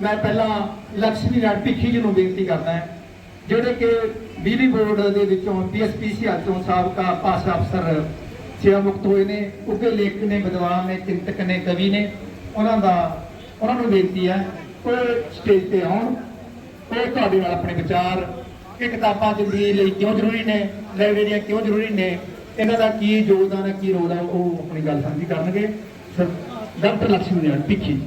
ਮੈਂ ਪਹਿਲਾਂ ਲక్ష్ਮੀ ਨਾਰਾਇਣ ਭਿੱਖੀ ਜੀ ਨੂੰ ਬੇਨਤੀ ਕਰਦਾ ਹਾਂ, ਜਿਹੜੇ ਕਿ ਬਿਜਲੀ ਬੋਰਡ ਦੇ ਵਿੱਚੋਂ ਪੀਐਸਪੀਸੀਆਰ ਤੋਂ ਸਾਬਕਾ ਪਾਸ ਅਫਸਰ ਸੇਵਾ ਮੁਕਤ ਹੋਏ ਨੇ ਉਕੇ ਲੇਖਕ ਨੇ, ਵਿਦਵਾਨ ਨੇ, ਚਿੰਤਕ ਨੇ, ਕਵੀ ਨੇ, ਉਹਨਾਂ ਦਾ, ਉਹਨਾਂ ਨੂੰ ਬੇਨਤੀ ਹੈ, ਉਹ ਸਟੇਜ ਤੇ ਆਉਣ, ਉਹ ਤੁਹਾਡੇ ਨਾਲ ਆਪਣੇ ਵਿਚਾਰ, ਇਹ ਕਿਤਾਬਾਂ ਜ਼ਿੰਦਗੀ ਲਈ ਕਿਉਂ ਜ਼ਰੂਰੀ ਨੇ, ਲਾਇਬ੍ਰੇਰੀਆਂ ਕਿਉਂ ਜ਼ਰੂਰੀ ਨੇ, ਇਹਨਾਂ ਦਾ ਕੀ ਯੋਗਦਾਨ ਹੈ, ਕੀ ਰੋਲ ਹੈ, ਉਹ ਆਪਣੀ ਗੱਲ ਸਾਂਝੀ ਕਰਨਗੇ। ਸਰ, ਡਾਕਟਰ ਲక్ష్ਮੀ ਨਾਰਾਇਣ ਪਿੱਖੀ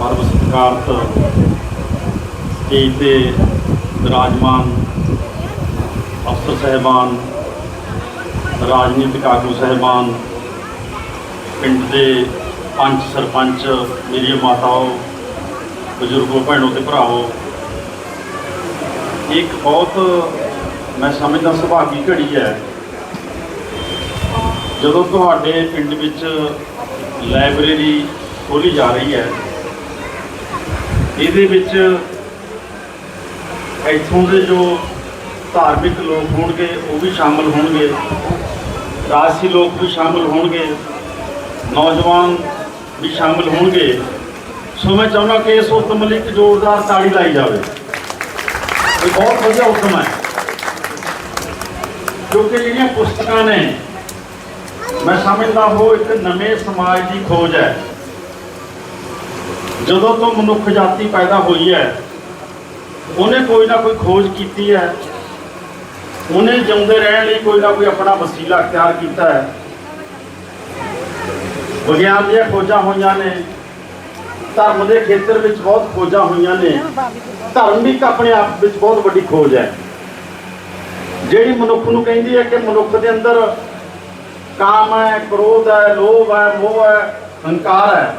ਪਰਮ ਸਤਿਕਾਰਤ ਸਟੇਜ ਤੇ ਵਿਰਾਜਮਾਨ ਅਫਸਰ ਸਹਿਬਾਨ, ਰਾਜਨੀਤਿਕ ਆਗੂ ਸਹਿਬਾਨ, ਪਿੰਡ ਦੇ ਪੰਚ ਸਰਪੰਚ, ਮੇਰੀਆਂ ਮਾਤਾਓ, ਬਜ਼ੁਰਗੋ, ਭੈਣੋ ਤੇ ਭਰਾਓ ਇਹ ਇੱਕ ਬਹੁਤ ਮੈਂ ਸਮਝਦਾ ਸੁਭਾਗੀ ਘੜੀ ਹੈ। ਜਦੋਂ ਤੁਹਾਡੇ ਪਿੰਡ ਵਿੱਚ ਲਾਇਬ੍ਰੇਰੀ ਖੋਲੀ ਜਾ ਰਹੀ ਹੈ ਇਹਦੇ ਵਿੱਚ ਇੱਥੋਂ ਦੇ ਜੋ ਧਾਰਮਿਕ ਲੋਕ ਹੋਣਗੇ, ਉਹ ਵੀ ਸ਼ਾਮਲ ਹੋਣਗੇ। ਰਾਜਸੀ ਲੋਕ ਵੀ ਸ਼ਾਮਲ ਹੋਣਗੇ। ਨੌਜਵਾਨ ਵੀ ਸ਼ਾਮਲ ਹੋਣਗੇ। ਸੋ ਮੈਂ ਚਾਹੁੰਦਾ ਕਿ ਇਸ ਉਦਮ ਲਈ ਇੱਕ ਜ਼ੋਰਦਾਰ ਤਾੜੀ ਲਾਈ ਜਾਵੇ। ਇਹ ਬਹੁਤ ਵਧੀਆ ਉਦਮ ਹੈ। ਕਿਉਂਕਿ ਜਿਹੜੀਆਂ ਪੁਸਤਕਾਂ ਨੇ, ਮੈਂ ਸਮਝਦਾ ਉਹ ਇੱਕ ਨਵੇਂ ਸਮਾਜ ਦੀ ਖੋਜ ਹੈ। ਜਦੋਂ ਤੋਂ ਮਨੁੱਖ ਜਾਤੀ ਪੈਦਾ ਹੋਈ ਹੈ, ਉਹਨੇ ਕੋਈ ਨਾ ਕੋਈ ਖੋਜ ਕੀਤੀ ਹੈ। ਉਹਨੇ ਜਿਉਂਦੇ ਰਹਿਣ ਲਈ ਕੋਈ ਨਾ ਕੋਈ ਆਪਣਾ ਵਸੀਲਾ ਅਖਤਿਆਰ ਕੀਤਾ ਹੈ। ਵਿਗਿਆਨ ਦੀਆਂ ਖੋਜਾਂ ਹੋਈਆਂ ਨੇ। ਧਰਮ ਦੇ ਖੇਤਰ ਵਿੱਚ ਬਹੁਤ ਖੋਜਾਂ ਹੋਈਆਂ ਨੇ। ਧਰਮ ਵੀ ਇੱਕ ਆਪਣੇ ਆਪ ਵਿੱਚ ਬਹੁਤ ਵੱਡੀ ਖੋਜ ਹੈ। ਜਿਹੜੀ ਮਨੁੱਖ ਨੂੰ ਕਹਿੰਦੀ ਹੈ ਕਿ ਮਨੁੱਖ ਦੇ ਅੰਦਰ ਕਾਮ ਹੈ, ਕ੍ਰੋਧ ਹੈ, ਲੋਭ ਹੈ, ਮੋਹ ਹੈ, ਹੰਕਾਰ ਹੈ।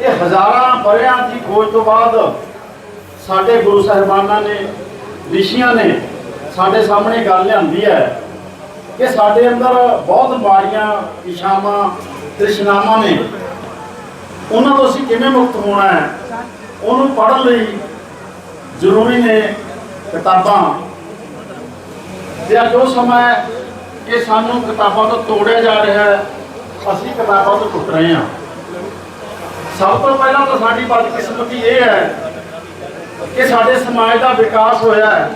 ਇਹ ਹਜ਼ਾਰਾਂ ਬਰਿਆਂ ਦੀ ਖੋਜ ਤੋਂ ਬਾਅਦ ਸਾਡੇ ਗੁਰੂ ਸਾਹਿਬਾਨਾਂ ਨੇ, ਰਿਸ਼ੀਆਂ ਨੇ ਸਾਡੇ ਸਾਹਮਣੇ ਗੱਲ ਲਿਆਂਦੀ ਹੈ ਕਿ ਸਾਡੇ ਅੰਦਰ ਬਹੁਤ ਮਾੜੀਆਂ ਇਸ਼ਾਵਾਂ ਤ੍ਰਿਸ਼ਨਾਵਾਂ ਨੇ। ਉਹਨਾਂ ਤੋਂ ਅਸੀਂ ਕਿਵੇਂ ਮੁਕਤ ਹੋਣਾ ਹੈ? ਉਹਨੂੰ ਪੜ੍ਹਨ ਲਈ ਜ਼ਰੂਰੀ ਨੇ ਕਿਤਾਬਾਂ। ਤੇ ਅੱਜ ਉਹ ਸਮਾਂ ਹੈ ਕਿ ਸਾਨੂੰ ਕਿਤਾਬਾਂ ਤੋਂ ਤੋੜਿਆ ਜਾ ਰਿਹਾ ਹੈ। ਅਸੀਂ ਕਿਤਾਬਾਂ ਤੋਂ ਟੁੱਟ ਰਹੇ ਹਾਂ। ਸਭ ਤੋਂ ਪਹਿਲਾਂ ਤਾਂ ਸਾਡੀ ਬਦਕਿਸਮਤੀ ਇਹ ਹੈ ਕਿ ਸਾਡੇ ਸਮਾਜ ਦਾ ਵਿਕਾਸ ਹੋਇਆ ਹੈ।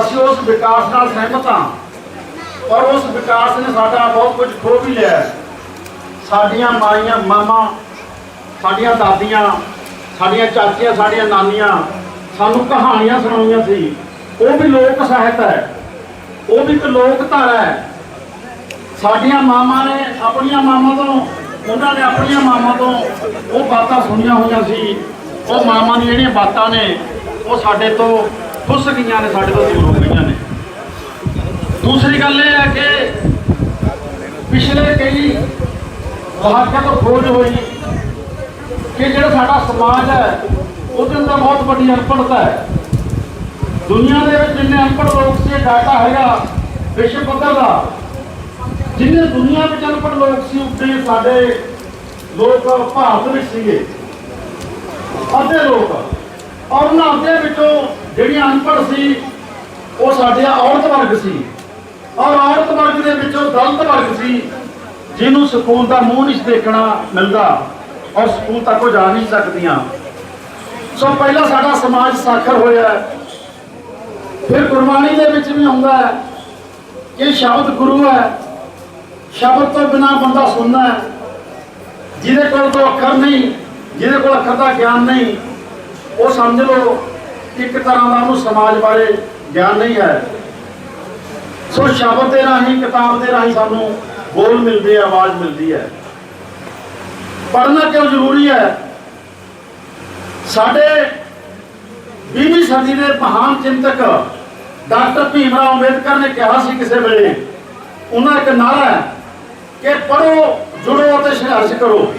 ਅਸੀਂ ਉਸ ਵਿਕਾਸ ਨਾਲ ਸਹਿਮਤ ਹਾਂ। ਪਰ ਉਸ ਵਿਕਾਸ ਨੇ ਸਾਡਾ ਬਹੁਤ ਕੁਝ ਖੋ ਵੀ ਲਿਆ ਸਾਡੀਆਂ ਮਾਈਆਂ, ਮਾਮਾ, ਸਾਡੀਆਂ ਦਾਦੀਆਂ, ਸਾਡੀਆਂ ਚਾਚੀਆਂ, ਸਾਡੀਆਂ ਨਾਨੀਆਂ, ਸਾਨੂੰ ਕਹਾਣੀਆਂ ਸੁਣਾਉਂਦੀਆਂ ਸੀ। ਉਹ ਵੀ ਲੋਕ ਸਾਹਿਤ ਹੈ। ਉਹ ਵੀ ਇੱਕ ਲੋਕ ਧਾਰਾ ਹੈ। ਸਾਡੀਆਂ ਮਾਮਾ ਨੇ ਆਪਣੀਆਂ ਮਾਮਾ ਤੋਂ ਉਹਨਾਂ ਨੇ ਆਪਣੀਆਂ ਮਾਵਾਂ ਤੋਂ ਉਹ ਬਾਤਾਂ ਸੁਣੀਆਂ ਹੋਈਆਂ ਸੀ। ਉਹ ਮਾਵਾਂ ਦੀਆਂ ਜਿਹੜੀਆਂ ਬਾਤਾਂ ਨੇ, ਉਹ ਸਾਡੇ ਤੋਂ ਖੁੱਸ ਗਈਆਂ ਨੇ, ਸਾਡੇ ਤੋਂ ਦੂਰ ਹੋ ਗਈਆਂ ਨੇ। ਦੂਸਰੀ ਗੱਲ ਇਹ ਹੈ ਕਿ ਪਿਛਲੇ ਕਈ ਦਹਾਕਿਆਂ ਤੋਂ ਖੋਜ ਹੋਈ ਕਿ ਜਿਹੜਾ ਸਾਡਾ ਸਮਾਜ ਹੈ, ਉਹਦੇ ਅੰਦਰ ਬਹੁਤ ਵੱਡੀ ਅਨਪੜਤਾ ਹੈ। ਦੁਨੀਆ ਦੇ ਵਿੱਚ ਜਿੰਨੇ ਅਨਪੜ੍ਹ ਲੋਕ ਸੀ ਡਾਟਾ ਹੈਗਾ, ਵਿਸ਼ਵ ਪੱਧਰ ਦਾ ਜਿੰਨੇ ਦੁਨੀਆ ਵਿੱਚ ਅਨਪੜ੍ਹ ਲੋਕ ਸੀ ਉੱਤੇ ਸਾਡੇ ਲੋਕ ਭਾਰਤ ਵਿੱਚ ਸੀਗੇ। ਅੱਧੇ ਲੋਕ। ਔਰ ਉਹਨਾਂ ਅੱਧੇ ਵਿੱਚੋਂ ਜਿਹੜੀਆਂ ਅਨਪੜ੍ਹ ਸੀ, ਉਹ ਸਾਡੇ ਔਰਤ ਵਰਗ ਸੀ। ਔਰ ਔਰਤ ਵਰਗ ਦੇ ਵਿੱਚੋਂ ਦਲਤ ਵਰਗ ਸੀ, ਜਿਹਨੂੰ ਸਕੂਲ ਦਾ ਮੂੰਹ ਨਹੀਂ ਦੇਖਣਾ ਮਿਲਦਾ, ਔਰ ਸਕੂਲ ਤੱਕ ਉਹ ਜਾ ਨਹੀਂ ਸਕਦੀਆਂ। ਸੋ ਪਹਿਲਾਂ ਸਾਡਾ ਸਮਾਜ ਸਾਖਰ ਹੋਇਆ। ਫਿਰ ਗੁਰਬਾਣੀ ਦੇ ਵਿੱਚ ਵੀ ਆਉਂਦਾ ਹੈ ਕਿ ਸ਼ਬਦ ਗੁਰੂ ਹੈ। ਸ਼ਬਦ ਤੋਂ ਬਿਨਾ ਬੰਦਾ ਸੁਣਨਾ ਹੈ। ਜਿਹਦੇ ਕੋਲ ਕੋਈ ਅੱਖਰ ਨਹੀਂ, ਜਿਹਦੇ ਕੋਲ ਅੱਖਰ ਦਾ ਗਿਆਨ ਨਹੀਂ, ਉਹ ਸਮਝ ਲਓ, ਇੱਕ ਤਰ੍ਹਾਂ ਦਾ ਉਹਨੂੰ ਸਮਾਜ ਬਾਰੇ ਗਿਆਨ ਨਹੀਂ ਹੈ। ਸੋ ਸ਼ਬਦ ਦੇ ਰਾਹੀਂ, ਕਿਤਾਬ ਦੇ ਰਾਹੀਂ ਸਾਨੂੰ ਬੋਲ ਮਿਲਦੀ ਹੈ, ਆਵਾਜ਼ ਮਿਲਦੀ ਹੈ। ਪੜ੍ਹਨਾ ਕਿਉਂ ਜ਼ਰੂਰੀ ਹੈ? ਸਾਡੇ 20ਵੀਂ ਸਦੀ ਦੇ ਮਹਾਨ ਚਿੰਤਕ ਡਾਕਟਰ ਭੀਮ ਰਾਓ ਅੰਬੇਦਕਰ ਨੇ ਕਿਹਾ ਸੀ ਕਿਸੇ ਵੇਲੇ, ਉਹਨਾਂ ਇੱਕ ਨਾਰਾ ਹੈ ਕਿ ਪੜੋ ਜੁੜੋ ਅਤੇ ਸੰਘਰਸ਼ ਕਰੋ।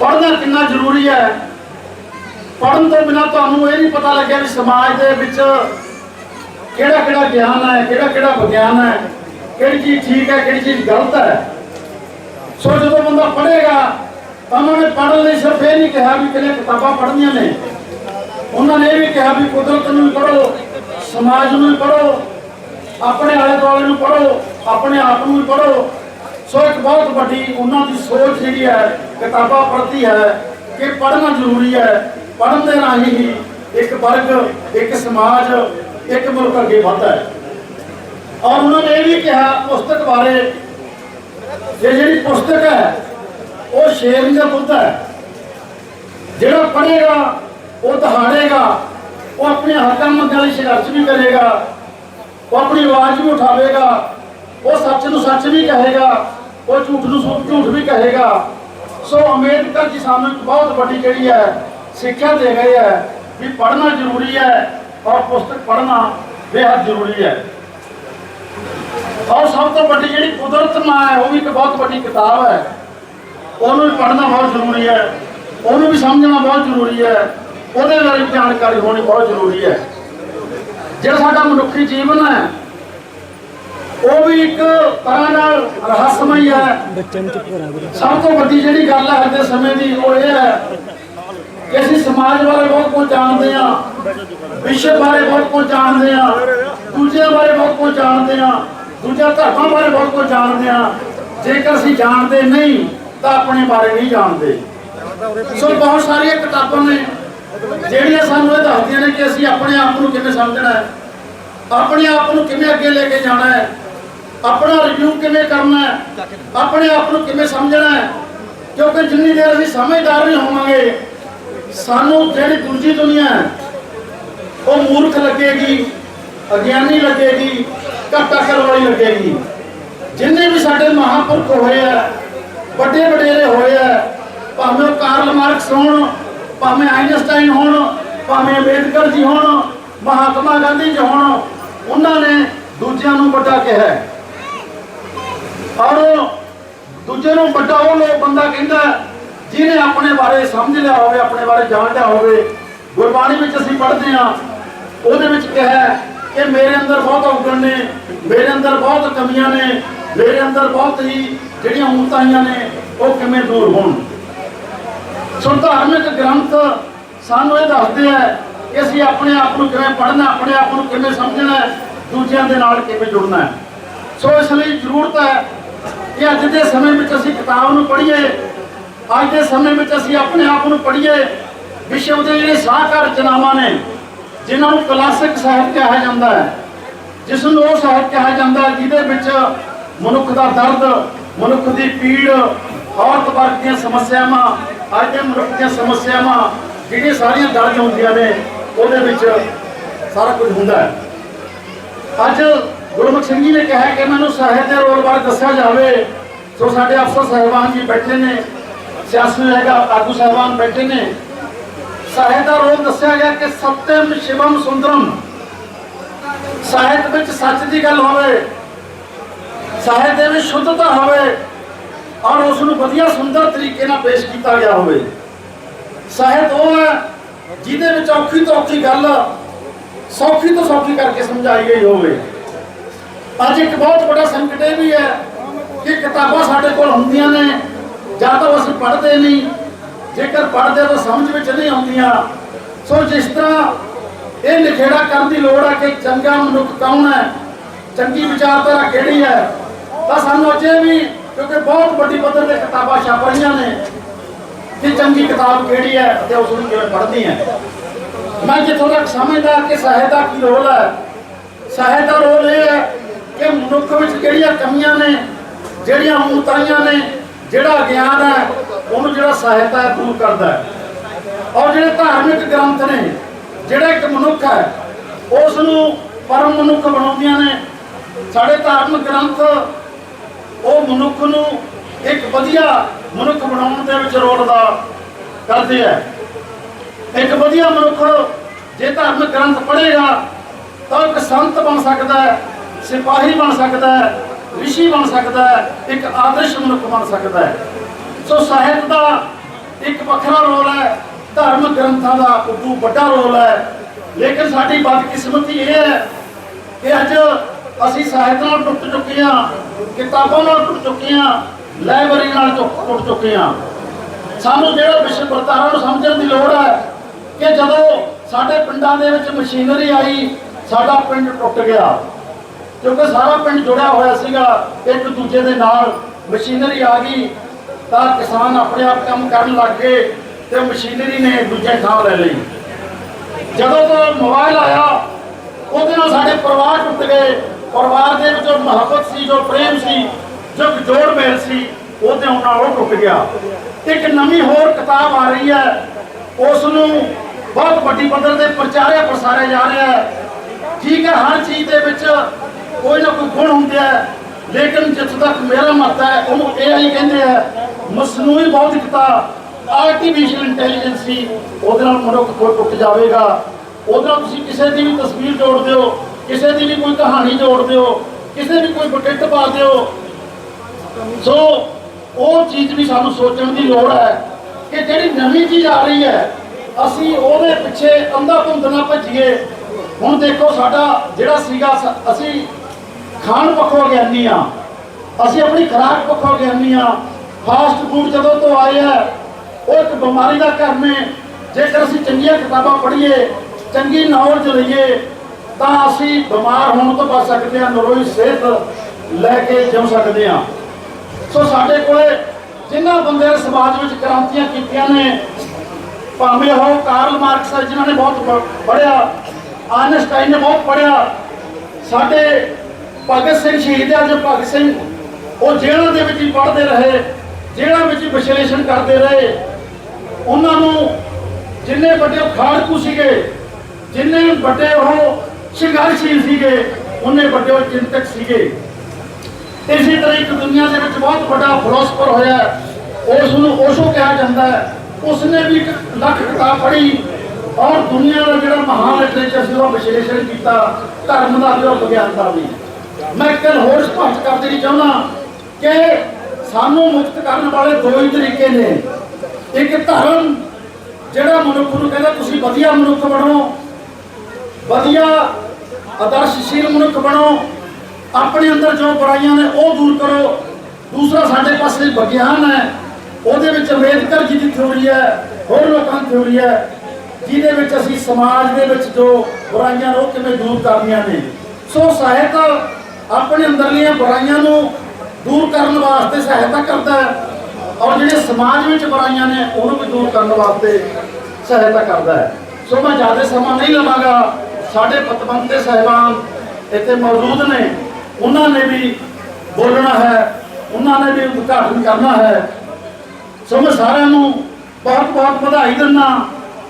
ਪੜ੍ਹਨਾ ਕਿੰਨਾ ਜ਼ਰੂਰੀ ਹੈ। ਪੜਨ ਤੋਂ ਬਿਨਾ ਤੁਹਾਨੂੰ ਇਹ ਨਹੀਂ ਪਤਾ ਲੱਗਿਆ ਵੀ ਸਮਾਜ ਦੇ ਵਿੱਚ ਕਿਹੜਾ ਕਿਹੜਾ ਗਿਆਨ ਹੈ ਕਿਹੜਾ ਕਿਹੜਾ ਵਿਗਿਆਨ ਹੈ, ਕਿਹੜੀ ਚੀਜ਼ ਠੀਕ ਹੈ, ਕਿਹੜੀ ਚੀਜ਼ ਗਲਤ ਹੈ। ਸੋ ਜਦੋਂ ਬੰਦਾ ਪੜ੍ਹੇਗਾ, ਤਾਂ ਉਹਨਾਂ ਨੇ ਪੜ੍ਹਨ ਲਈ ਸਿਰਫ ਇਹ ਨਹੀਂ ਕਿਹਾ ਵੀ ਕਿਹੜੇ ਕਿਤਾਬਾਂ ਪੜ੍ਹਨੀਆਂ ਨੇ। ਉਹਨਾਂ ਨੇ ਇਹ ਵੀ ਕਿਹਾ ਵੀ ਕੁਦਰਤ ਨੂੰ ਵੀ ਪੜ੍ਹੋ, ਸਮਾਜ ਨੂੰ ਵੀ ਪੜ੍ਹੋ, ਆਪਣੇ ਆਲੇ ਦੁਆਲੇ ਨੂੰ ਪੜ੍ਹੋ, ਆਪਣੇ ਆਪ ਨੂੰ ਵੀ ਪੜ੍ਹੋ। ਸੋ ਇੱਕ ਬਹੁਤ ਵੱਡੀ ਉਹਨਾਂ ਦੀ ਸੋਚ ਜਿਹੜੀ ਹੈ, ਕਿਤਾਬਾਂ ਪ੍ਰਤੀ ਹੈ ਕਿ ਪੜ੍ਹਨਾ ਜ਼ਰੂਰੀ ਹੈ। ਪੜ੍ਹਨ ਦੇ ਰਾਹੀਂ ਹੀ ਇੱਕ ਵਰਗ, ਇੱਕ ਸਮਾਜ, ਇੱਕ ਮੁਲਕ ਅੱਗੇ ਵੱਧਦਾ ਹੈ। ਔਰ ਉਹਨਾਂ ਨੇ ਇਹ ਵੀ ਕਿਹਾ ਪੁਸਤਕ ਬਾਰੇ, ਕਿ ਜਿਹੜੀ ਪੁਸਤਕ ਹੈ, ਉਹ ਸ਼ੇਰ ਦਾ ਪੁੱਤ ਹੈ। ਜਿਹੜਾ ਪੜ੍ਹੇਗਾ, ਉਹ ਦਹਾੜੇਗਾ, ਉਹ ਆਪਣੇ ਹੱਕਾਂ ਮੰਗਾਂ ਲਈ ਸੰਘਰਸ਼ ਵੀ ਕਰੇਗਾ, ਉਹ ਆਪਣੀ ਆਵਾਜ਼ ਵੀ ਉਠਾਵੇਗਾ, ਉਹ ਸੱਚ ਨੂੰ ਸੱਚ ਵੀ ਕਹੇਗਾ ਉਹ ਝੂਠ ਨੂੰ ਝੂਠ ਝੂਠ ਵੀ ਕਹੇਗਾ। ਸੋ ਅੰਬੇਦਕਰ ਜੀ ਸਾਨੂੰ ਇੱਕ ਬਹੁਤ ਵੱਡੀ ਜਿਹੜੀ ਹੈ ਸਿੱਖਿਆ ਦੇ ਗਏ ਹੈ ਵੀ ਪੜ੍ਹਨਾ ਜ਼ਰੂਰੀ ਹੈ ਔਰ ਪੁਸਤਕ ਪੜ੍ਹਨਾ ਬੇहद ਜ਼ਰੂਰੀ ਹੈ। ਔਰ ਸਭ ਤੋਂ ਵੱਡੀ ਜਿਹੜੀ ਕੁਦਰਤ ਮਾਂ ਹੈ, ਉਹ ਵੀ ਇੱਕ ਬਹੁਤ ਵੱਡੀ ਕਿਤਾਬ ਹੈ। ਉਹਨੂੰ ਵੀ ਪੜ੍ਹਨਾ ਬਹੁਤ ਜ਼ਰੂਰੀ ਹੈ। ਉਹਨੂੰ ਵੀ ਸਮਝਣਾ ਬਹੁਤ ਜ਼ਰੂਰੀ ਹੈ। ਉਹਦੇ ਬਾਰੇ ਵੀ ਜਾਣਕਾਰੀ ਹੋਣੀ ਬਹੁਤ ਜ਼ਰੂਰੀ ਹੈ। ਜਿਹੜਾ ਸਾਡਾ ਮਨੁੱਖੀ ਜੀਵਨ ਹੈ ਉਹ ਵੀ ਇੱਕ ਤਰ੍ਹਾਂ ਨਾਲ ਰਹੱਸਮਈ ਹੈ। ਸਭ ਤੋਂ ਵੱਡੀ ਜਿਹੜੀ ਗੱਲ ਹੈ ਅੱਜ ਦੇ ਸਮੇਂ ਦੀ, ਉਹ ਇਹ ਹੈ ਕਿ ਅਸੀਂ ਸਮਾਜ ਬਾਰੇ ਬਹੁਤ ਕੁਝ ਜਾਣਦੇ ਹਾਂ ਵਿਸ਼ਵ ਬਾਰੇ ਬਹੁਤ ਕੁਝ ਜਾਣਦੇ ਹਾਂ, ਦੂਜਿਆਂ ਬਾਰੇ ਬਹੁਤ ਕੁਝ ਜਾਣਦੇ ਹਾਂ, ਦੂਜਿਆਂ ਧਰਮਾਂ ਬਾਰੇ ਬਹੁਤ ਕੁਝ ਜਾਣਦੇ ਹਾਂ। ਜੇਕਰ ਅਸੀਂ ਜਾਣਦੇ ਨਹੀਂ, ਤਾਂ ਆਪਣੇ ਬਾਰੇ ਨਹੀਂ ਜਾਣਦੇ। ਸੋ ਬਹੁਤ ਸਾਰੀਆਂ ਕਿਤਾਬਾਂ ਨੇ, ਜਿਹੜੀਆਂ ਸਾਨੂੰ ਇਹ ਦੱਸਦੀਆਂ ਨੇ ਕਿ ਅਸੀਂ ਆਪਣੇ ਆਪ ਨੂੰ ਕਿਵੇਂ ਸਮਝਣਾ ਹੈ, ਆਪਣੇ ਆਪ ਨੂੰ ਕਿਵੇਂ ਅੱਗੇ ਲੈ ਕੇ ਜਾਣਾ ਹੈ। ਆਪਣਾ ਰਿਵਿਊ ਕਿਵੇਂ ਕਰਨਾ ਹੈ? ਆਪਣੇ ਆਪ ਨੂੰ ਕਿਵੇਂ ਸਮਝਣਾ ਹੈ? ਕਿਉਂਕਿ ਜਿੰਨੀ ਦੇਰ ਅਸੀਂ ਸਮਝਦਾਰ ਨਹੀਂ ਹੋਵਾਂਗੇ, ਸਾਨੂੰ ਜਿਹੜੀ ਦੂਜੀ ਦੁਨੀਆ ਹੈ, ਉਹ ਮੂਰਖ ਲੱਗੇਗੀ, ਅਗਿਆਨੀ ਲੱਗੇਗੀ, ਘਾਟਾ ਕਰਨ ਵਾਲੀ ਲੱਗੇਗੀ। ਜਿੰਨੇ ਵੀ ਸਾਡੇ ਮਹਾਂਪੁਰਖ ਹੋਏ ਆ, ਵੱਡੇ ਵਡੇਰੇ ਹੋਏ ਆ, ਭਾਵੇਂ ਉਹ ਕਾਰਲ ਮਾਰਕਸ ਹੋਣ, ਭਾਵੇਂ ਆਈਨਸਟਾਈਨ ਹੋਣ, ਭਾਵੇਂ ਅੰਬੇਦਕਰ ਜੀ ਹੋਣ, ਮਹਾਤਮਾ ਗਾਂਧੀ ਜੀ ਹੋਣ, ਉਹਨਾਂ ਨੇ ਦੂਜਿਆਂ ਨੂੰ ਵੱਡਾ ਕਿਹਾ ਔਰ ਦੂਜੇ ਨੂੰ ਵੱਡਾ ਉਹ ਲੋਕ ਬੰਦਾ ਕਹਿੰਦਾ ਜਿਹਨੇ ਆਪਣੇ ਬਾਰੇ ਸਮਝ ਲਿਆ ਹੋਵੇ, ਆਪਣੇ ਬਾਰੇ ਜਾਣ ਲਿਆ ਹੋਵੇ, ਗੁਰਬਾਣੀ ਵਿੱਚ ਅਸੀਂ ਪੜ੍ਹਦੇ ਹਾਂ। ਉਹਦੇ ਵਿੱਚ ਕਿਹਾ ਕਿ ਮੇਰੇ ਅੰਦਰ ਬਹੁਤ ਔਗਣ ਨੇ, ਮੇਰੇ ਅੰਦਰ ਬਹੁਤ ਕਮੀਆਂ ਨੇ, ਮੇਰੇ ਅੰਦਰ ਬਹੁਤ ਹੀ ਜਿਹੜੀਆਂ ਉਮਤਾਈਆਂ ਨੇ, ਉਹ ਕਿਵੇਂ ਦੂਰ ਹੋਣ? ਸੋ ਧਾਰਮਿਕ ਗ੍ਰੰਥ ਸਾਨੂੰ ਇਹ ਦੱਸਦੇ ਆ ਕਿ ਅਸੀਂ ਆਪਣੇ ਆਪ ਨੂੰ ਕਿਵੇਂ ਪੜ੍ਹਨਾ, ਆਪਣੇ ਆਪ ਨੂੰ ਕਿਵੇਂ ਸਮਝਣਾ ਦੂਜਿਆਂ ਦੇ ਨਾਲ ਕਿਵੇਂ ਜੁੜਨਾ ਸੋ ਇਸ ਲਈ ਜ਼ਰੂਰਤ ਹੈ ਕਿ ਅੱਜ ਦੇ ਸਮੇਂ ਵਿੱਚ ਅਸੀਂ ਕਿਤਾਬ ਨੂੰ ਪੜ੍ਹੀਏ, ਅੱਜ ਦੇ ਸਮੇਂ ਵਿੱਚ ਅਸੀਂ ਆਪਣੇ ਆਪ ਨੂੰ ਪੜ੍ਹੀਏ, ਵਿਸ਼ਵ ਦੇ ਜਿਹੜੇ ਸਾਹਕਾਰ ਰਚਨਾਵਾਂ ਨੇ, ਜਿਨ੍ਹਾਂ ਨੂੰ ਕਲਾਸਿਕ ਸਾਹਿਤ ਕਿਹਾ ਜਾਂਦਾ ਹੈ ਜਿਸ ਨੂੰ ਉਹ ਸਾਹਿਤ ਕਿਹਾ ਜਾਂਦਾ ਜਿਹਦੇ ਵਿੱਚ ਮਨੁੱਖ ਦਾ ਦਰਦ, ਮਨੁੱਖ ਦੀ ਪੀੜ, ਔਰਤ ਵਰਗ ਦੀਆਂ ਸਮੱਸਿਆਵਾਂ ਅੱਜ ਦੇ ਮਨੁੱਖ ਦੀਆਂ ਸਮੱਸਿਆਵਾਂ, ਜਿਹੜੀਆਂ ਸਾਰੀਆਂ ਦਰਜ ਹੁੰਦੀਆਂ ਨੇ, ਉਹਦੇ ਵਿੱਚ ਸਾਰਾ ਕੁਝ ਹੁੰਦਾ ਹੈ। ਅੱਜ ਗੁਰਮੁਖ ਸਿੰਘ ਜੀ ਨੇ ਕਿਹਾ ਕਿ ਮੈਨੂੰ ਸਾਹਿਤ ਦੇ ਰੋਲ ਬਾਰੇ ਦੱਸਿਆ ਜਾਵੇ। ਸੋ ਸਾਡੇ ਅਫਸਰ ਸਾਹਿਬਾਨ ਜੀ ਬੈਠੇ ਨੇ। ਸਿਆਸਤ ਹੈਗਾ, ਆਗੂ ਸਾਹਿਬਾਨ ਬੈਠੇ ਨੇ। ਸਾਹਿਤ ਦਾ ਰੋਲ ਦੱਸਿਆ ਗਿਆ ਕਿ ਸਤਿਮ ਸ਼ਿਵਮ ਸੁੰਦਰਮ। ਸਾਹਿਤ ਵਿੱਚ ਸੱਚ ਦੀ ਗੱਲ ਹੋਵੇ, ਸਾਹਿਤ ਦੇ ਵਿੱਚ ਸ਼ੁੱਧਤਾ ਹੋਵੇ, ਔਰ ਉਸ ਨੂੰ ਵਧੀਆ ਸੁੰਦਰ ਤਰੀਕੇ ਨਾਲ ਪੇਸ਼ ਕੀਤਾ ਗਿਆ ਹੋਵੇ। ਸਾਹਿਤ ਉਹ ਹੈ ਜਿਹਦੇ ਵਿੱਚ ਔਖੀ ਤੋਂ ਔਖੀ ਗੱਲ ਸੌਖੀ ਤੋਂ ਸੌਖੀ ਕਰਕੇ ਸਮਝਾਈ ਗਈ ਹੋਵੇ। ਅੱਜ ਇੱਕ ਬਹੁਤ ਵੱਡਾ ਸੰਕਟ ਇਹ ਵੀ ਹੈ ਕਿ ਕਿਤਾਬਾਂ ਸਾਡੇ ਕੋਲ ਹੁੰਦੀਆਂ ਨੇ, ਜਾਂ ਤਾਂ ਅਸੀਂ ਪੜ੍ਹਦੇ ਨਹੀਂ। ਜੇਕਰ ਪੜ੍ਹਦੇ ਤਾਂ ਸਮਝ ਵਿੱਚ ਨਹੀਂ ਆਉਂਦੀਆਂ। ਸੋ ਜਿਸ ਤਰ੍ਹਾਂ ਇਹ ਨਿਖੇੜਾ ਕਰਨ ਦੀ ਲੋੜ ਹੈ ਕਿ ਚੰਗਾ ਮਨੁੱਖ ਕੌਣ ਹੈ, ਚੰਗੀ ਵਿਚਾਰਧਾਰਾ ਕਿਹੜੀ ਹੈ, ਤਾਂ ਸਾਨੂੰ ਅਜੇ ਵੀ, ਕਿਉਂਕਿ ਬਹੁਤ ਵੱਡੀ ਪੱਧਰ ਤੇ ਕਿਤਾਬਾਂ ਛਪ ਰਹੀਆਂ ਨੇ, ਕਿ ਚੰਗੀ ਕਿਤਾਬ ਕਿਹੜੀ ਹੈ ਅਤੇ ਉਸ ਨੂੰ ਕਿਵੇਂ ਪੜ੍ਹਨੀ ਹੈ। ਮੈਂ ਜਿੱਥੋਂ ਤੱਕ ਸਮਝਦਾ ਕਿ ਸਾਹਿਤ ਦਾ ਕੀ ਰੋਲ ਹੈ। ਸਾਹਿਤ ਦਾ ਰੋਲ ਇਹ ਹੈ ਮਨੁੱਖ ਵਿੱਚ ਕਿਹੜੀਆਂ ਕਮੀਆਂ ਨੇ, ਜਿਹੜੀਆਂ ਮੂਤਾਈਆਂ ਨੇ, ਜਿਹੜਾ ਗਿਆਨ ਹੈ, ਉਹਨੂੰ ਜਿਹੜਾ ਸਹਾਇਤਾ ਹੈ ਦੂਰ ਕਰਦਾ ਹੈ। ਔਰ ਜਿਹੜੇ ਧਾਰਮਿਕ ਗ੍ਰੰਥ ਨੇ, ਜਿਹੜਾ ਇੱਕ ਮਨੁੱਖ ਹੈ ਉਸ ਨੂੰ ਪਰਮ ਮਨੁੱਖ ਬਣਾਉਂਦੀਆਂ ਨੇ। ਸਾਡੇ ਧਾਰਮਿਕ ਗ੍ਰੰਥ, ਉਹ ਮਨੁੱਖ ਨੂੰ ਇੱਕ ਵਧੀਆ ਮਨੁੱਖ ਬਣਾਉਣ ਦੇ ਵਿੱਚ ਰੋਲ ਦਾ ਕਰਦੇ ਹੈ ਇੱਕ ਵਧੀਆ ਮਨੁੱਖ ਜੇ ਧਾਰਮਿਕ ਗ੍ਰੰਥ ਪੜ੍ਹੇਗਾ, ਤਾਂ ਉਹ ਇੱਕ ਸੰਤ ਬਣ ਸਕਦਾ ਹੈ। ਸਿਪਾਹੀ ਬਣ ਸਕਦਾ ਹੈ, ਰਿਸ਼ੀ ਬਣ ਸਕਦਾ ਹੈ, ਇੱਕ ਆਦਰਸ਼ ਮਨੁੱਖ ਬਣ ਸਕਦਾ ਹੈ। ਸੋ ਸਾਹਿਤ ਦਾ ਇੱਕ ਵੱਖਰਾ ਰੋਲ ਹੈ ਧਾਰਮਿਕ ਗ੍ਰੰਥਾਂ ਦਾ ਉਦੋਂ ਵੱਡਾ ਰੋਲ ਹੈ। ਲੇਕਿਨ ਸਾਡੀ ਬਦਕਿਸਮਤੀ ਇਹ ਹੈ ਕਿ ਅੱਜ ਅਸੀਂ ਸਾਹਿਤ ਨਾਲ ਟੁੱਟ ਚੁੱਕੇ ਹਾਂ, ਕਿਤਾਬਾਂ ਨਾਲ ਟੁੱਟ ਚੁੱਕੇ ਹਾਂ, ਲਾਇਬ੍ਰੇਰੀ ਨਾਲ ਟੁੱਟ ਟੁੱਟ ਚੁੱਕੇ ਹਾਂ। ਸਾਨੂੰ ਜਿਹੜਾ ਵਿਸ਼ਵ ਵਰਤਾਰਾ ਨੂੰ ਸਮਝਣ ਦੀ ਲੋੜ ਹੈ ਕਿ ਜਦੋਂ ਸਾਡੇ ਪਿੰਡਾਂ ਦੇ ਵਿੱਚ ਮਸ਼ੀਨਰੀ ਆਈ, ਸਾਡਾ ਪਿੰਡ ਟੁੱਟ ਗਿਆ। ਕਿਉਂਕਿ ਸਾਰਾ ਪਿੰਡ ਜੁੜਿਆ ਹੋਇਆ ਸੀਗਾ, ਇੱਕ ਦੂਜੇ ਦੇ ਨਾਲ ਮਸ਼ੀਨਰੀ ਆ ਗਈ, ਤਾਂ ਕਿਸਾਨ ਆਪਣੇ ਆਪ ਕੰਮ ਕਰਨ ਲੱਗ ਗਏ ਤੇ ਮਸ਼ੀਨਰੀ ਨੇ ਦੂਜੇ ਥਾਂ ਲੈ ਲਈ। ਜਦੋਂ ਤੋਂ ਮੋਬਾਈਲ ਆਇਆ, ਉਹਦੇ ਨਾਲ ਸਾਡੇ ਪਰਿਵਾਰ ਟੁੱਟ ਗਏ। ਪਰਿਵਾਰ ਦੇ ਵਿੱਚ ਜੋ ਮੁਹੱਬਤ ਸੀ, ਜੋ ਪ੍ਰੇਮ ਸੀ, ਜੋ ਜੋੜ ਮੇਲ ਸੀ, ਉਹਦੇ ਨਾਲ ਉਹ ਟੁੱਟ ਗਿਆ। ਇੱਕ ਨਵੀਂ ਹੋਰ ਕਿਤਾਬ ਆ ਰਹੀ ਹੈ। ਉਸ ਨੂੰ ਬਹੁਤ ਵੱਡੀ ਪੱਧਰ ਤੇ ਪ੍ਰਚਾਰਿਆ ਪ੍ਰਸਾਰਿਆ ਜਾ ਰਿਹਾ ਹੈ। ਠੀਕ ਹੈ, ਹਰ ਚੀਜ਼ ਦੇ ਵਿੱਚ ਕੋਈ ਨਾ ਕੋਈ ਗੁਣ ਹੁੰਦੇ ਹੈ ਲੇਕਿਨ ਜਿੱਥੋਂ ਤੱਕ ਮੇਰਾ ਮਤ ਹੈ, ਉਹਨੂੰ AI ਕਹਿੰਦੇ ਆ, ਮਸਨੂਈ ਬੌਧਿਕਤਾ ਆਰਟੀਫੀਸ਼ੀਅਲ ਇੰਟੈਲੀਜੈਂਸ ਸੀ ਉਹਦੇ ਨਾਲ ਮਨੁੱਖ ਕੋਈ ਟੁੱਟ ਜਾਵੇਗਾ। ਉਹਦੇ ਨਾਲ ਤੁਸੀਂ ਕਿਸੇ ਦੀ ਵੀ ਤਸਵੀਰ ਜੋੜ ਦਿਓ, ਕਿਸੇ ਦੀ ਵੀ ਕੋਈ ਕਹਾਣੀ ਜੋੜ ਦਿਓ, ਕਿਸੇ ਵੀ ਕੋਈ ਬੁਟਿੱਟ ਪਾ ਦਿਓ। ਸੋ, ਉਹ ਚੀਜ਼ ਵੀ ਸਾਨੂੰ ਸੋਚਣ ਦੀ ਲੋੜ ਹੈ ਕਿ ਜਿਹੜੀ ਨਵੀਂ ਚੀਜ਼ ਆ ਰਹੀ ਹੈ, ਅਸੀਂ ਉਹਦੇ ਪਿੱਛੇ ਅੰਧਾ ਧੁੰਦ ਨਾ ਭੱਜੀਏ। ਹੁਣ ਦੇਖੋ ਸਾਡਾ ਜਿਹੜਾ ਸੀਗਾ, ਸ- ਅਸੀਂ ਖਾਣ ਪੱਖੋਂ ਗਿਆਨੀ ਆ ਅਸੀਂ ਆਪਣੀ ਖੁਰਾਕ ਪੱਖੋਂ ਗਿਆਨੀ ਆ ਫਾਸਟ ਫੂਡ ਜਦੋਂ ਤੋਂ ਆਏ ਆ ਉਹ ਇੱਕ ਬਿਮਾਰੀ ਦਾ ਘਰ ਨੇ। ਜੇਕਰ ਅਸੀਂ ਚੰਗੀਆਂ ਕਿਤਾਬਾਂ ਪੜ੍ਹੀਏ, ਚੰਗੀ ਨੌਲੇਜ ਲਈਏ, ਤਾਂ ਅਸੀਂ ਬਿਮਾਰ ਹੋਣ ਤੋਂ ਬਚ ਸਕਦੇ ਹਾਂ, ਨਰੋਈ ਸਿਹਤ ਲੈ ਕੇ ਜਿਉ ਸਕਦੇ ਹਾਂ। ਸੋ ਸਾਡੇ ਕੋਲੇ ਜਿਨ੍ਹਾਂ ਬੰਦਿਆਂ ਨੇ ਸਮਾਜ ਵਿੱਚ ਕ੍ਰਾਂਤੀਆਂ ਕੀਤੀਆਂ ਨੇ, ਭਾਵੇਂ ਉਹ ਕਾਰਲ ਮਾਰਕਸ ਹੈ, ਜਿਨ੍ਹਾਂ ਨੇ ਬਹੁਤ ਪ- ਪੜ੍ਹਿਆ ਆਇਨਸਟਾਈਨ ਨੇ ਬਹੁਤ ਪੜ੍ਹਿਆ, ਸਾਡੇ ਭਗਤ ਸਿੰਘ ਸ਼ਹੀਦ ਆ ਜੋ ਭਗਤ ਸਿੰਘ, ਉਹ ਜੇਲ੍ਹਾਂ ਦੇ ਵਿੱਚ ਹੀ ਪੜ੍ਹਦੇ ਰਹੇ, ਜੇਲ੍ਹਾਂ ਵਿੱਚ ਵਿਸ਼ਲੇਸ਼ਣ ਕਰਦੇ ਰਹੇ। ਉਹਨਾਂ ਨੂੰ ਜਿੰਨੇ ਵੱਡੇ ਉਹ ਖਾੜਕੂ ਸੀਗੇ, ਜਿੰਨੇ ਵੱਡੇ ਉਹ ਸ਼ਿਕਾਰਸ਼ੀਲ ਸੀਗੇ, ਉਹਨੇ ਵੱਡੇ ਉਹ ਚਿੰਤਕ ਸੀਗੇ। ਇਸੇ ਤਰ੍ਹਾਂ ਇੱਕ ਦੁਨੀਆ ਦੇ ਵਿੱਚ ਬਹੁਤ ਵੱਡਾ ਫਿਲਾਸਫਰ ਹੋਇਆ ਉਸ ਨੂੰ ਓਸ਼ੋ ਕਿਹਾ ਜਾਂਦਾ ਹੈ। ਉਸਨੇ ਵੀ ਇੱਕ ਲੱਖ ਕਿਤਾਬ ਪੜ੍ਹੀ ਔਰ ਦੁਨੀਆ ਦਾ ਜਿਹੜਾ ਮਹਾਨ ਲਿਟਰੇਚਰ ਸੀ ਉਹ ਵਿਸ਼ਲੇਸ਼ਣ ਕੀਤਾ, ਧਰਮ ਦਾ ਵੀ ਔਰ ਵਿਗਿਆਨ ਦਾ ਵੀ। ਮੈਂ ਇੱਕ ਗੱਲ ਹੋਰ ਸਪਸ਼ਟ ਕਰ ਦੇਣੀ ਚਾਹੁੰਦਾ ਕਿ ਸਾਨੂੰ ਮੁਕਤ ਕਰਨ ਵਾਲੇ ਦੋ ਹੀ ਤਰੀਕੇ ਨੇ। ਇੱਕ ਧਰਮ, ਜਿਹੜਾ ਮਨੁੱਖ ਨੂੰ ਕਹਿੰਦਾ ਤੁਸੀਂ ਵਧੀਆ ਮਨੁੱਖ ਬਣੋ, ਵਧੀਆ ਆਦਰਸ਼ਸ਼ੀਲ ਮਨੁੱਖ ਬਣੋ, ਆਪਣੇ ਅੰਦਰ ਜੋ ਬੁਰਾਈਆਂ ਨੇ ਉਹ ਦੂਰ ਕਰੋ। ਦੂਸਰਾ ਸਾਡੇ ਪਾਸੇ ਵਿਗਿਆਨ ਹੈ, ਉਹਦੇ ਵਿੱਚ ਅੰਬੇਦਕਰ ਜੀ ਦੀ ਥਿਉਰੀ ਹੈ, ਹੋਰ ਲੋਕਾਂ ਦੀ ਥਿਉਰੀ ਹੈ, ਜਿਹਦੇ ਵਿੱਚ ਅਸੀਂ ਸਮਾਜ ਦੇ ਵਿੱਚ ਜੋ ਬੁਰਾਈਆਂ ਨੇ ਉਹ ਕਿਵੇਂ ਦੂਰ ਕਰਨੀਆਂ ਨੇ। ਸੋ ਸਾਹਿਤ ਆਪਣੇ ਅੰਦਰਲੀਆਂ ਬੁਰਾਈਆਂ ਨੂੰ ਦੂਰ ਕਰਨ ਵਾਸਤੇ ਸਹਾਇਤਾ ਕਰਦਾ ਹੈ ਔਰ ਜਿਹੜੇ ਸਮਾਜ ਵਿੱਚ ਬੁਰਾਈਆਂ ਨੇ, ਉਹਨੂੰ ਵੀ ਦੂਰ ਕਰਨ ਵਾਸਤੇ ਸਹਾਇਤਾ ਕਰਦਾ ਹੈ। ਸੋ ਮੈਂ ਜ਼ਿਆਦਾ ਸਮਾਂ ਨਹੀਂ ਲਵਾਂਗਾ। ਸਾਡੇ ਪਤਵੰਤੇ ਸਹਿਬਾਨ ਇੱਥੇ ਮੌਜੂਦ ਨੇ। ਉਹਨਾਂ ਨੇ ਵੀ ਬੋਲਣਾ ਹੈ। ਉਹਨਾਂ ਨੇ ਵੀ ਉਦਘਾਟਨ ਕਰਨਾ ਹੈ। ਸੋ ਮੈਂ ਸਾਰਿਆਂ ਨੂੰ ਬਹੁਤ ਬਹੁਤ ਵਧਾਈ ਦਿੰਦਾ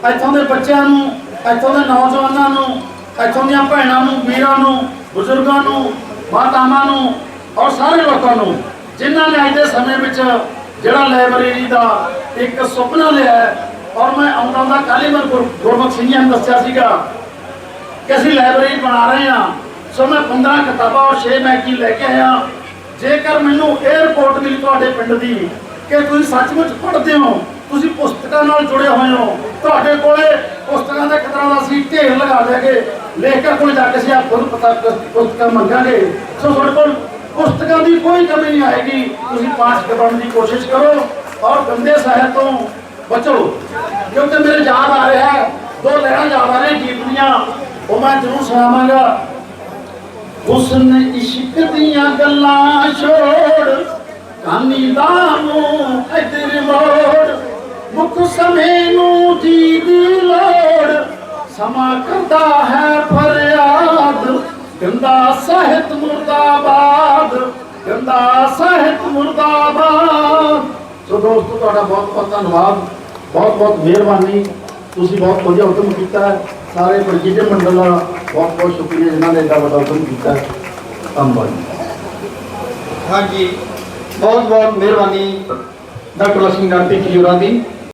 ਇੱਥੋਂ ਦੇ ਬੱਚਿਆਂ ਨੂੰ, ਇੱਥੋਂ ਦੇ ਨੌਜਵਾਨਾਂ ਨੂੰ, ਇੱਥੋਂ ਦੀਆਂ ਭੈਣਾਂ ਨੂੰ, ਵੀਰਾਂ ਨੂੰ, ਬਜ਼ੁਰਗਾਂ ਨੂੰ ਮਾਤਾਵਾਂ ਨੂੰ ਔਰ ਸਾਰੇ ਲੋਕਾਂ ਨੂੰ, ਜਿਨ੍ਹਾਂ ਨੇ ਅੱਜ ਦੇ ਸਮੇਂ ਵਿੱਚ ਜਿਹੜਾ ਲਾਇਬ੍ਰੇਰੀ ਦਾ ਇੱਕ ਸੁਪਨਾ ਲਿਆ ਔਰ ਮੈਂ ਆਉਂਦਾ ਦਾ ਕੱਲ੍ਹ ਮੈਂ ਗੁਰ- ਗੁਰਮੁਖ ਸਿੰਘ ਜੀ ਨੂੰ ਦੱਸਿਆ ਸੀਗਾ ਕਿ ਅਸੀਂ ਲਾਇਬ੍ਰੇਰੀ ਬਣਾ ਰਹੇ ਹਾਂ। ਸੋ ਮੈਂ 15 ਕਿਤਾਬਾਂ ਔਰ 6 ਮੈਗਜ਼ੀਨ ਲੈ ਕੇ ਆਇਆ। ਜੇਕਰ ਮੈਨੂੰ ਇਹ ਮਿਲੀ ਤੁਹਾਡੇ ਪਿੰਡ ਦੀ, ਕਿ ਤੁਸੀਂ ਸੱਚਮੁੱਚ ਪੜ੍ਹਦੇ ਹੋ ਤੁਸੀਂ ਪੁਸਤਕਾਂ ਨਾਲ ਜੁੜੇ ਹੋਏ ਹੋ। ਤੁਹਾਡੇ ਕੋਲੇ ਪੁਸਤਕਾਂ ਦਾ ਕਿਤਨਾ ਦਾ ਅਸੀਂ ਢੇਰ ਲਗਾ ਦਿਆਂਗੇ ਲੇਖਕਾਂ ਕੋਲ ਜਾ ਕੇ ਅਸੀਂ ਆਪ ਖੁਦ ਪਤਾ ਪੁਸਤਕਾਂ ਮੰਗਾਂਗੇ। ਸੋ ਤੁਹਾਡੇ ਕੋਲ ਪੁਸਤਕਾਂ ਦੀ ਕੋਈ ਕਮੀ ਨਹੀਂ ਆਏਗੀ। ਤੁਸੀਂ ਪਾਸ ਕਰਨ ਦੀ ਕੋਸ਼ਿਸ਼ ਕਰੋ ਔਰ ਗੰਦੇ ਸਾਹਿਤ ਤੋਂ ਬਚੋ। ਕਿਉਂਕਿ ਮੇਰੇ ਯਾਦ ਆ ਰਿਹਾ ਹੈ, ਦੋ ਲਹਿਰਾਂ ਯਾਦ ਆ ਰਹੀਆਂ ਗੀਤ ਦੀਆਂ। ਉਹ ਮੈਂ ਜ਼ਰੂਰ ਸੁਣਾਵਾਂਗਾ। ਹੁਸਨ ਇਸ਼ਕ ਦੀਆਂ ਗੱਲਾਂ ਛੋੜ, ਕਾਨੀ ਦਾ ਮੂੰਹ ਇਧਰ ਮੋੜ। ਮੁਖ ਸਮੇਂ ਨੂੰ ਜੀ ਦੀ ਲੋੜ। ਸਮਾਂ ਕਰਦਾ ਹੈ ਫਰਿਆਦ। ਗੰਦਾ ਸਾਹਿਤ ਮੁਰਦਾਬਾਦ। ਗੰਦਾ ਸਾਹਿਤ ਮੁਰਦਾਬਾਦ। ਸੋ ਦੋਸਤੋ, ਤੁਹਾਡਾ ਬਹੁਤ ਬਹੁਤ ਧੰਨਵਾਦ। ਬਹੁਤ ਬਹੁਤ ਮਿਹਰਬਾਨੀ। ਤੁਸੀਂ ਬਹੁਤ ਵਧੀਆ ਉਦਮ ਕੀਤਾ ਸਾਰੇ ਵਰਗੀਜੇ ਮੰਡਲ ਦਾ ਬਹੁਤ ਬਹੁਤ ਸ਼ੁਕਰੀਆ, ਜਿਨ੍ਹਾਂ ਨੇ ਇੰਨਾ ਵੱਡਾ ਉਦਮ ਕੀਤਾ ਧੰਨਵਾਦ ਹਾਂਜੀ, ਬਹੁਤ ਬਹੁਤ ਮਿਹਰਬਾਨੀ ਡਾਕਟਰ ਲక్ష్ਮੀ ਨਾਰਾਇਣ ਭਿੱਖੀ ਹੋਰਾਂ ਦੀ।